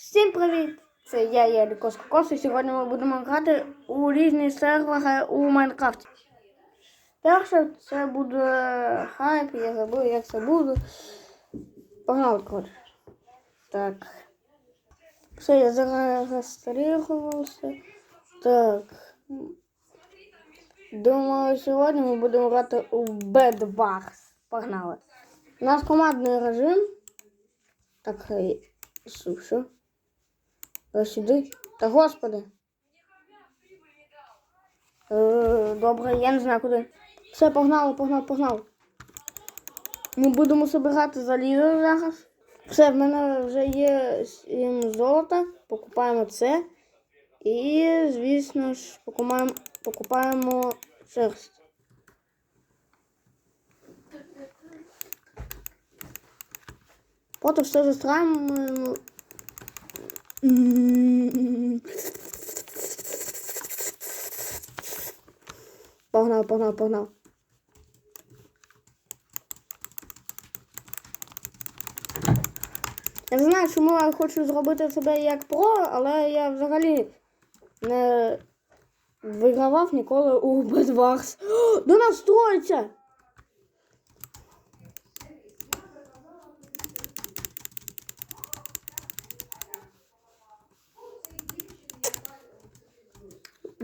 Всім привіт! Це я, Єлі Коскокос, і сьогодні ми будемо грати у різні сервери у Майнкрафті. Перше це буде хайп, я забув, як це буде. Погнали, коротше. Так. Все, я зареєструвався. Так. Думаю, сьогодні ми будемо грати у Bed Wars. Погнали. У нас командний режим. Так, хай. Сюди. Та господи. Е, Добре, я не знаю куди. Все, погнали, погнали, погнали. Ми будемо збирати залізо зараз. Все, в мене вже є сім золота. Покупаємо це. І, звісно ж, покупаємо, покупаємо шерсть. Потім все застраюємо. Погнав, погнав, погнав. Я знаю, чому я хочу зробити себе як про, але я взагалі не вигравав ніколи у Bedwars. До нас строїться!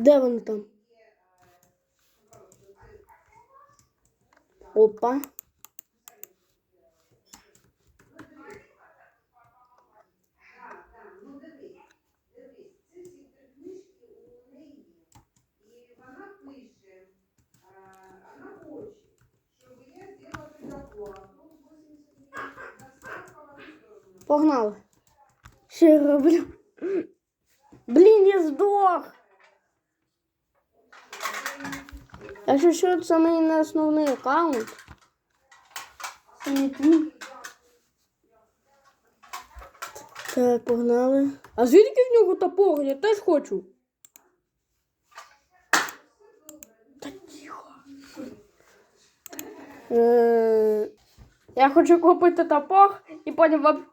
Де вони там? Опа. Погнали. Що я роблю? Я здох. Якщо що, це мій не основний аккаунт. Так, погнали. А звідки в нього топор? Я теж хочу. Та тихо. Е, Я хочу купити топор і потім вам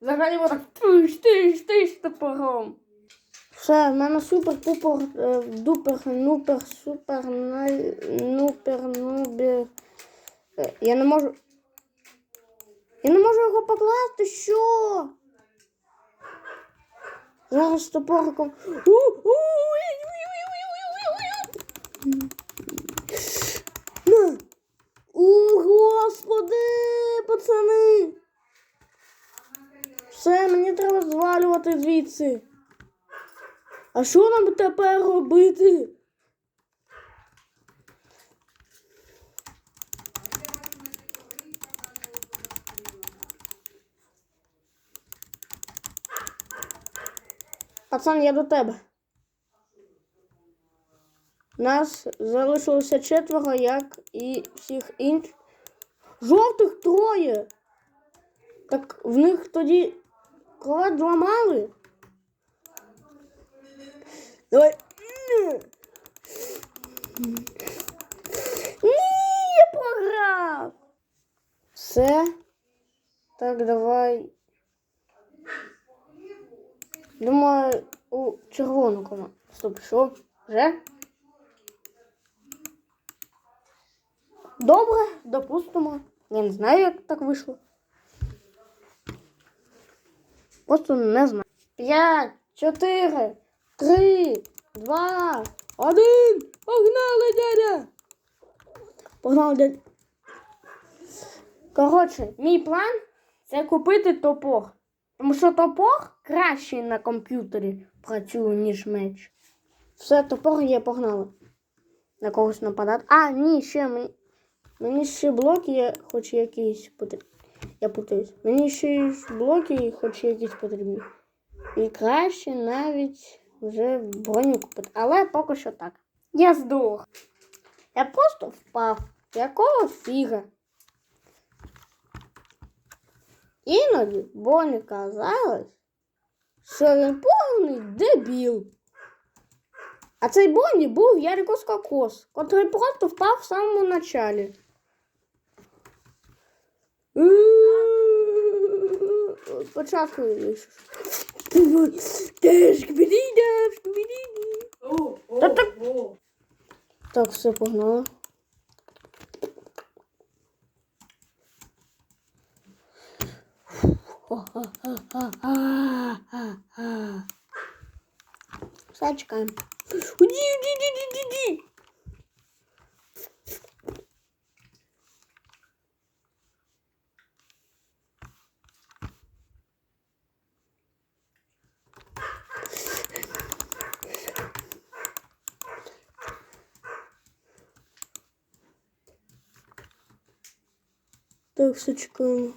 взагалі отак тиш, тиш, тиш топором. Все, в мене супер пупер е, дупер нупер супер най нупер нубер. Е, Я не можу. Я не можу його покласти, що? Зараз топориком. О, господи, пацани. Все, мені треба звалювати звідси. А що нам тепер робити? Пацан, я до тебе. Нас залишилося четверо, як і всіх інших. Жовтих троє. Так в них тоді кровать зламали. Давай. Ні, я програв. Все. Так, давай. Думаю, у червону команду. Стоп, що? Вже? Добре, допустимо. Я не знаю, як так вийшло. Просто не знаю. П'ять, чотири, три, два, один. Погнали, дядя! Погнали, дядя. Коротше, мій план це купити топор. Тому що топор краще на комп'ютері працює, ніж меч. Все, топор є, погнали. На когось нападати. А, ні, ще мені. Мені ще блоки є, хоч якісь потрібні. Я путаюсь. Мені ще блоки, хоч якісь потрібні. І краще навіть вже броню купити. Але поки що так. Я здох. Я просто впав. Якого фіга? Іноді Боні казалось, що він повний дебіл. А цей Бонні був Ярикос Кокос, котрий просто впав в самому началі. Спочатку Теж Та так-. Так, все погнало. Все чекаємо. Уді, уді, уді, уді, уді. Так, чекаємо.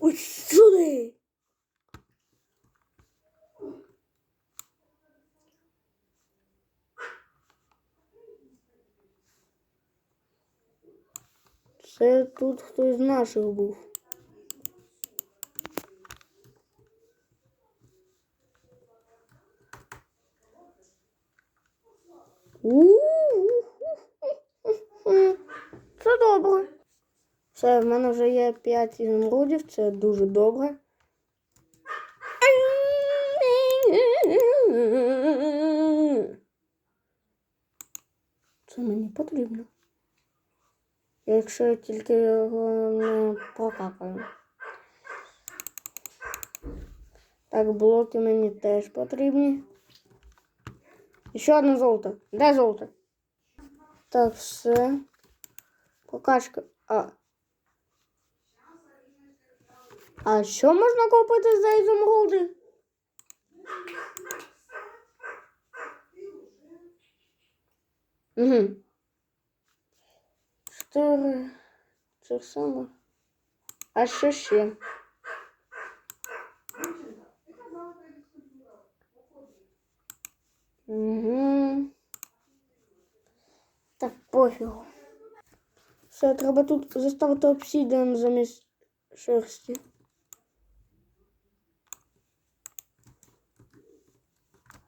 Ось сюди. Це тут хтось з наших був. Це добре. Все, в мене вже є 5 ізумрудів, це дуже добре. Це мені потрібно. Якщо тільки його не прокакаю. Так, блоки мені теж потрібні. Ще одне золото. Де золото? Так, все. Прокачка. А. А що можна купити за ізумруди? Угу. Чотири. Це саме. А що ще? Угу. Так, пофігу. Все, треба тут заставити обсідіан замість шерсті.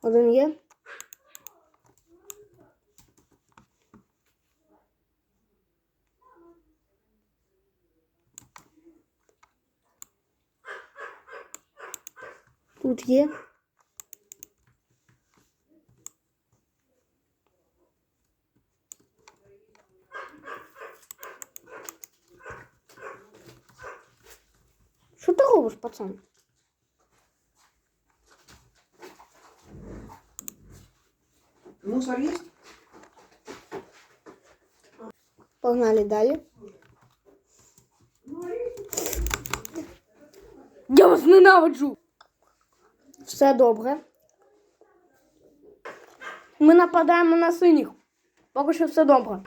Один є. Тут є. Що ти робиш, пацан? Мусор есть? Погнали далі. Я вас ненавиджу. Все добре. Ми нападаємо на синіх. Поки що все добре.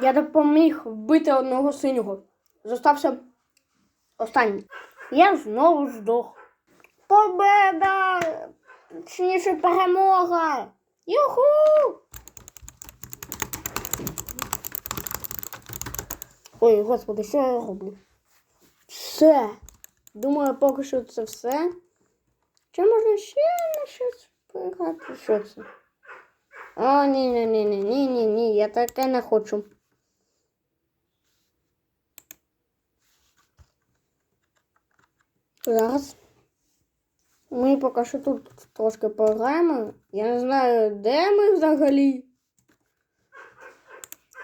Я допоміг вбити одного синього. Зостався останній. Я знову здох. Победа! Точніше перемога! Юху! Ой, господи, що я роблю? Все. Думаю, поки що це все. Чи можна ще на щось пограти? Що це? О, ні, ні, ні, ні, ні, ні, ні, я таке не хочу. Зараз. Ми поки що тут трошки пограємо. Я не знаю, де ми взагалі.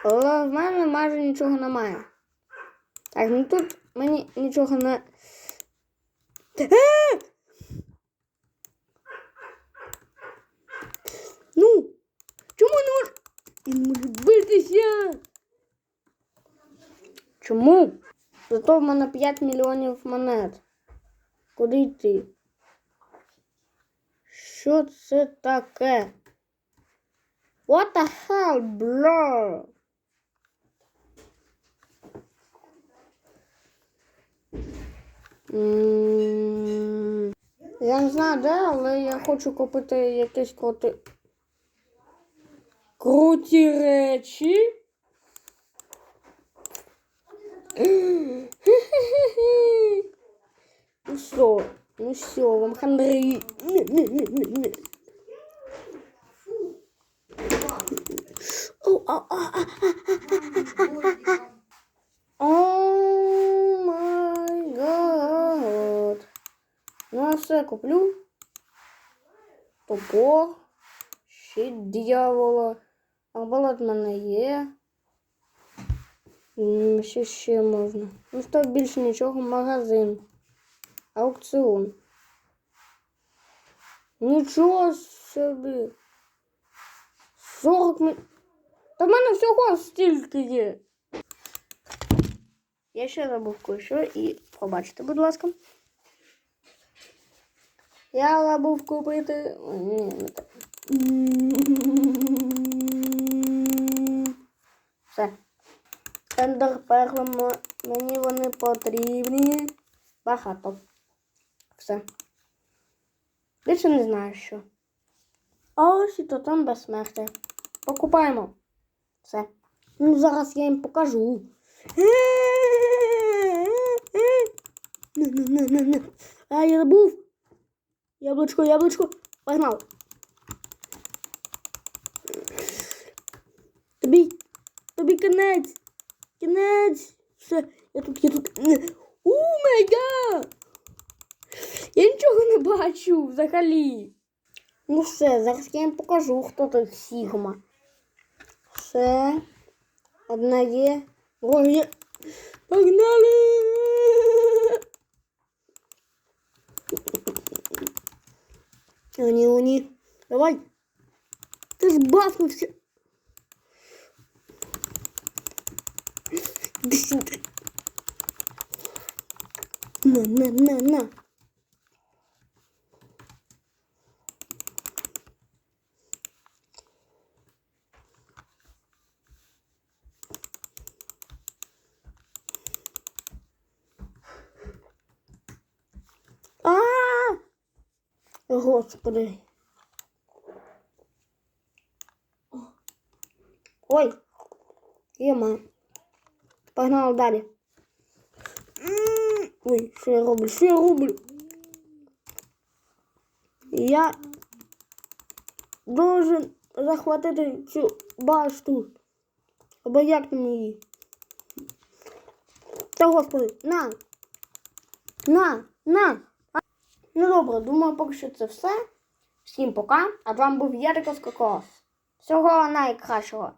Але в мене майже нічого немає. Так, ну тут мені нічого не. Е! Ну, чому не можу? Я не можу битися? Чому? Зато в мене 5 мільйонів монет. Куди йти? Що це таке? What the hell, bro? М, Я не знаю де, але я хочу купити якісь круті. Круті речі. Ну що, Ну все, вам не. О, а, а, а. Май гад. Ну, я все куплю. Топор. Щит дьявола. Арбалет в мене Що ще можна? Ну, що більше нічого, магазин. Аукціон. Нічого собі. 40 ми... Та в мене всього стільки є. Я ще забув кое-що і пробачте, будь ласка. Я забув купити. Ні, не так. Все. Ендер перли мені вони потрібні. Багато. Все. Більше не знаю що. Ось і то там безсмертя. Покупаємо. Все. Ну, зараз я їм покажу. А, я забув. Яблучко, яблучко. Погнали. Тобі, тобі кінець. Кінець. Все, я тут, я тут. О май гад! Я нічого не бачу взагалі. Ну все, зараз я їм покажу, хто тут Сігма. Все. Одна є. Друга є. Погнали! Они, они. Давай. Ты ж бафнувся. Іди сюди. На, на, на, на. Господи. Ой. Єма. Погнали далі. Ой, що я роблю? Що я роблю? Я должен захватити цю башту. Або як там її? Та господи, на! На! На! Ну добре, думаю, поки що це все. Всім пока. А з вами був Ярикос Кокос. Всього найкращого.